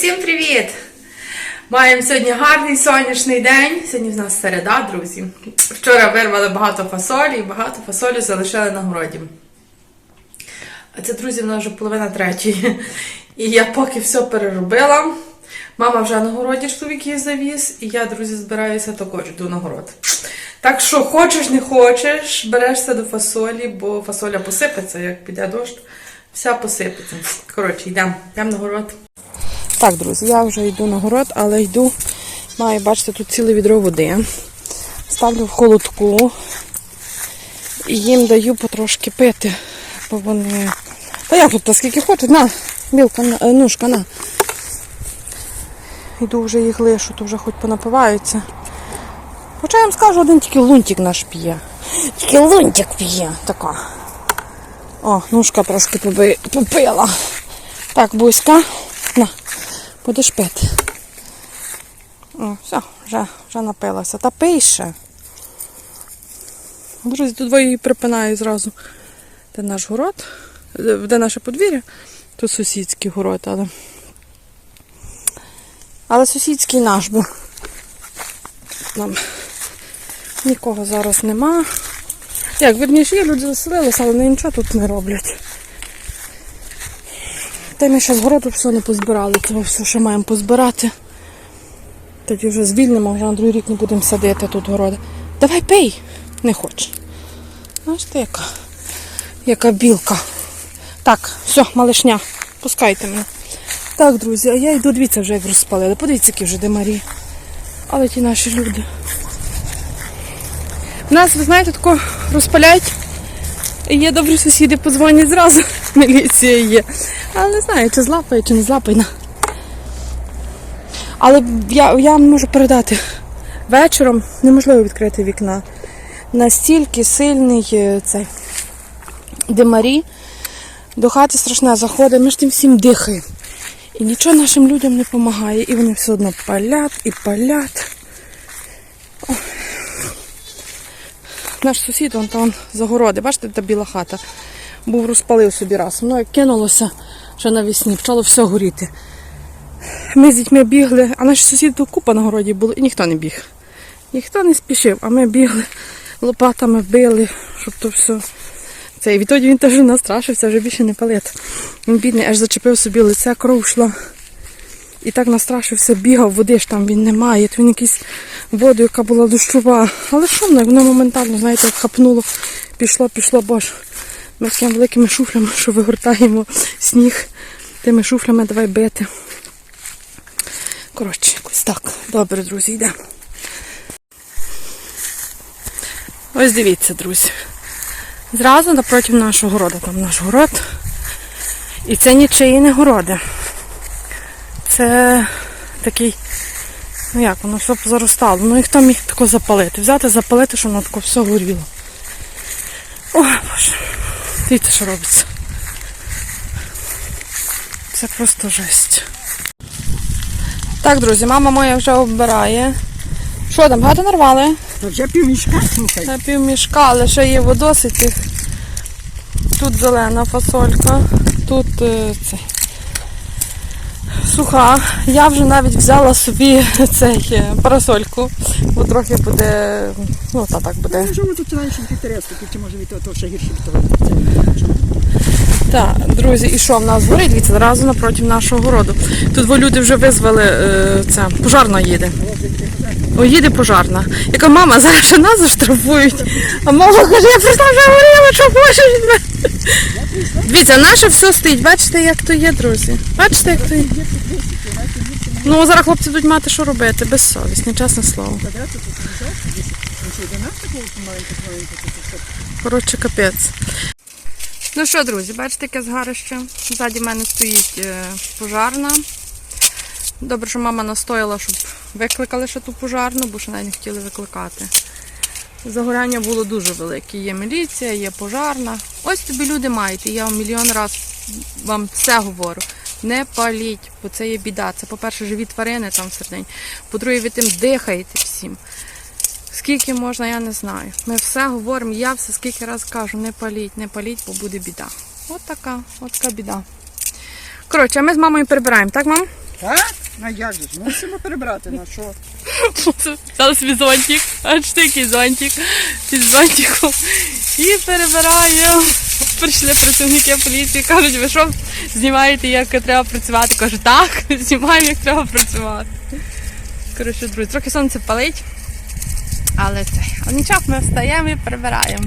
всім привіт! Маємо сьогодні гарний сонячний день. Sьогодні в нас середа, друзі. Вчора вирвали багато фасолі і багато фасолі залишили на городі. А це, друзі, в нас вже половина третьої. І я поки все переробила. Мама вже на городі чоловік її завіз, і я, друзі, збираюся також йду на город. Так що хочеш, не хочеш, берешся до фасолі, бо фасоля посипеться, як піде дощ, вся посипеться. Коротше, йдемо, йдемо на город. Так, друзі, я вже йду на город, але йду, маю, бачите, тут ціле відро води. Ставлю в холодку і їм даю потрошки пити, бо вони. Та як тут, скільки хочуть, на, білка, на, е, ножка, на. Йду вже їх лишу, то вже хоч понапиваються. Хоча я вам скажу, один тільки лунтик наш п'є. Тільки лунтик п'є. Така. О, ножка трошки попила. Так, Буська, на, будеш пити. О, все, вже, вже напилася. Та пий ще. Друзі, тут двоє її припинаю зразу. Де наш город, де де наше подвір'я. Тут сусідський город, але. Але сусідський наш, бо нам нікого зараз нема. Як, верніше, є, люди заселилися, але нічого тут не роблять. Та ми ще з городу все не позбирали, того все ще маємо позбирати. Тоді вже звільнимо, вже на другий рік не будемо садити тут городи. Давай пий, не хочеш. Знаєш ти яка? Яка білка. Так, все, малишня, пускайте мене. Так, друзі, а я йду, дивіться, вже як розпалили. Подивіться, які вже демарі. Але ті наші люди. У нас, ви знаєте, тако розпалять. Є добрі сусіди, подзвонять зразу. Міліція є. Але не знаю, чи злапає, чи не злапає. Але я, я можу передати. Вечором неможливо відкрити вікна. Настільки сильний е, цей димарі. До хати страшне заходить, ми ж тим всім дихаємо. І нічого нашим людям не допомагає. І вони все одно палять і палять. Наш сусід, вон там за городи, бачите, та біла хата. Був розпалив собі раз. Воно як кинулося ще навесні, почало все горіти. Ми з дітьми бігли, а наші сусіди купа на городі були, і ніхто не біг. Ніхто не спішив, а ми бігли, лопатами били, щоб то все. Це, і відтоді він теж настрашився, вже більше не палить. Він бідний, аж зачепив собі лице, кров йшла. І так настрашився, бігав, води ж там він не має. То він якийсь воду, яка була дощова. Але що воно, воно моментально, знаєте, як хапнуло, пішло, пішло, боже. Ми такими великими шуфлями, що вигортаємо сніг, тими шуфлями давай бити. Коротше, якось так. Добре, друзі, йдемо. Ось дивіться, друзі. Зразу напроти нашого городу, там наш город. І це нічиї не городи. Це такий, ну як, воно все заростало. Ну і хто міг тако запалити? Взяти, запалити, щоб воно тако все горіло. Ой, боже. Дивіться, що робиться. Це просто жесть. Так, друзі, мама моя вже оббирає. Що там, багато нарвали? Та вже півмішка. Це півмішка, але ще є водоситі. Тут зелена фасолька, тут е, цей. Суха. Я вже навіть взяла собі цей е, парасольку, бо трохи буде, ну та так буде. Може, ми тут раніше інтересно, чи може від того, то ще гірше від того. Так, друзі, і що в нас горить? Дивіться, одразу напроти нашого городу. Тут во люди вже визвали е, це, пожарна їде. О, їде пожарна. Яка мама, зараз ще нас заштрафують. А мама каже, я прийшла вже говорила, що хочеш. Дивіться, наше все стоїть. Бачите, як то є, друзі. Бачите, як то є. Ну, зараз хлопці будуть мати що робити, безсовісні, чесне слово. Коротше, капець. Ну що, друзі, бачите, яке згарище. Ззаді мене стоїть е, пожарна. Добре, що мама настояла, щоб викликали ще ту пожарну, бо ще навіть не хотіли викликати. Загоряння було дуже велике. Є міліція, є пожарна. Ось тобі люди маєте. Я вам мільйон раз вам все говорю. Не паліть, бо це є біда. Це, по-перше, живі тварини там всередині. По-друге, ви тим дихаєте всім. Скільки можна, я не знаю. Ми все говоримо, я все скільки раз кажу, не паліть, не паліть, бо буде біда. От така, от така біда. Коротше, а ми з мамою прибираємо, так, мам? Так? Ну як же мусимо перебрати, на що? Взяли собі зонтик, аж такий зонтик, під зонтиком. І перебираємо. Прийшли працівники поліції, кажуть, ви що знімаєте, як треба працювати? Кажу, так, знімаємо, як треба працювати. Коротше, друзі, трохи сонце палить, але це. Але нічого, ми встаємо і прибираємо.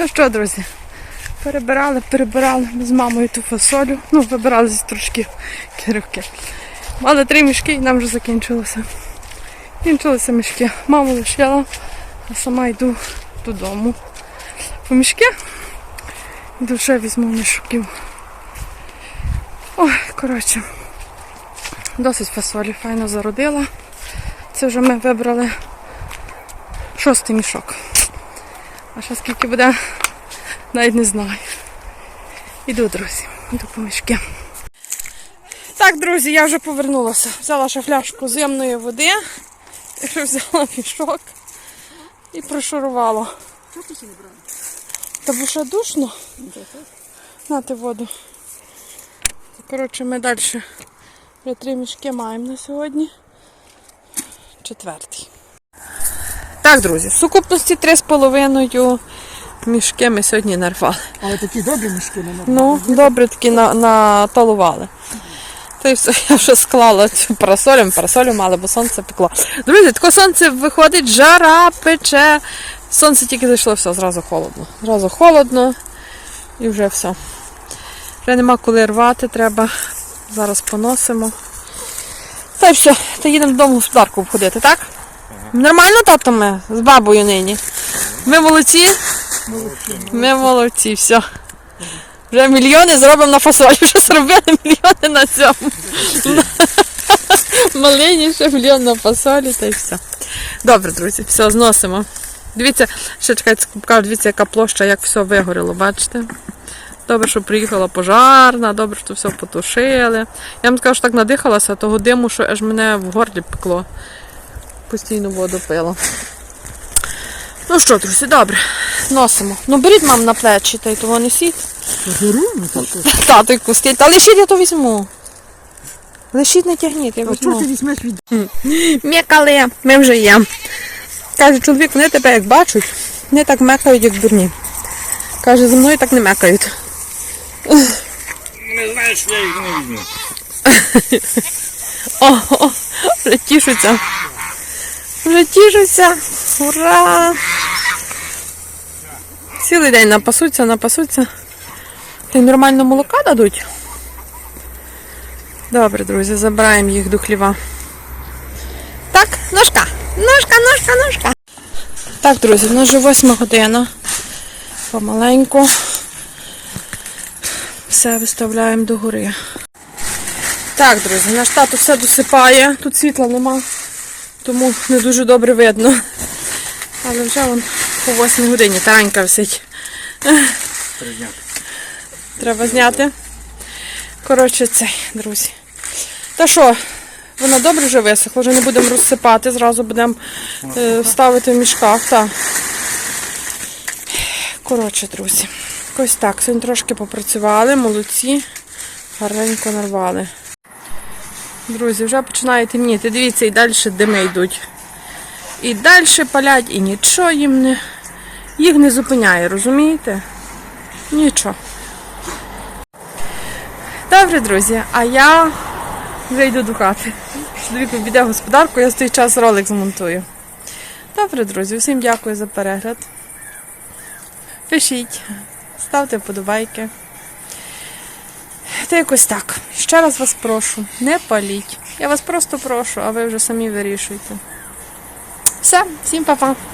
Ну що, друзі, перебирали, перебирали з мамою ту фасолю. Ну, вибирали зі трошки кіровки. Мали три мішки і нам вже закінчилося. Кінчилися мішки. Маму лишила, а сама йду додому. По мішки. Йду ще візьму мішків. Ой, коротше. Досить фасолі файно зародила. Це вже ми вибрали шостий мішок. А ще скільки буде, навіть не знаю. Іду, друзі, іду по мішки. Так, друзі, я вже повернулася. Взяла ще фляжку земної води, ще взяла мішок і прошурувала. Що ти ще не брала? Та бо ще душно. Нати воду. Коротше, ми далі вже три мішки маємо на сьогодні. Четвертий. Так, друзі, в сукупності три з половиною мішки ми сьогодні нарвали. Але такі добрі мішки не Ну, добре таки на, наталували. Та й все, я вже склала цю парасолем, парасолю мали, бо сонце пекло. Друзі, таке сонце виходить, жара пече. Сонце тільки зайшло, все, зразу холодно. Зразу холодно і вже все. Вже нема коли рвати, треба. Зараз поносимо. Та й все, та їдемо додому господарку обходити, так? Нормально тато ми з бабою нині. Ми молодці? Ми молодці, все. Вже мільйони зробимо на фасолі. Вже зробили мільйони на цьому. Малині ще мільйон на фасолі та й все. Добре, друзі, все, зносимо. Дивіться, ще чекайте, покажу, дивіться, яка площа, як все вигоріло, бачите? Добре, що приїхала пожарна, добре, що все потушили. Я вам скажу, що так надихалася, того диму, що аж мене в горлі пекло. Постійно воду пила. Ну що, друзі, добре, носимо. Ну беріть мам на плечі, та й того несіть. Ну? Тато й кустить. Та лишіть я то візьму. Лишіть не тягніть, я А візьму. візьмеш від М'якали, ми вже є. Каже, чоловік, вони тебе як бачать, Не так мекають, як дурні. Каже, зі мною так не мекають. Не знаєш, я їх не візьму. О, о, тішуться. Вже тішуться. Ура! Цілий день напасуться, напасуться. Та й нормально молока дадуть. Добре, друзі, забираємо їх до хліва. Так, ножка, ножка, ножка, ножка. Так, друзі, в нас вже восьма година. Помаленьку. Все виставляємо догори. Так, друзі, наш тато все досипає. Тут світла нема, тому не дуже добре видно. Але вже вон по 8 годині таранька висить. Треба зняти. Коротше, цей, друзі. Та що, воно добре вже висохло, вже не будемо розсипати, зразу будемо е, ставити в мішках. Так. Коротше, друзі. Ось так. Сьогодні трошки попрацювали, молодці. Гарненько нарвали. Друзі, вже починає темніти. Дивіться, і далі дими йдуть. І далі палять, і нічого їм не. Їх не зупиняє, розумієте? Нічого. Добре, друзі, а я вже йду до хати. Чоловік обійде господарку, я в той час ролик змонтую. Добре, друзі, всім дякую за перегляд. Пишіть, ставте вподобайки. Та якось так. Ще раз вас прошу, не паліть. Я вас просто прошу, а ви вже самі вирішуйте. Все, всім па-па.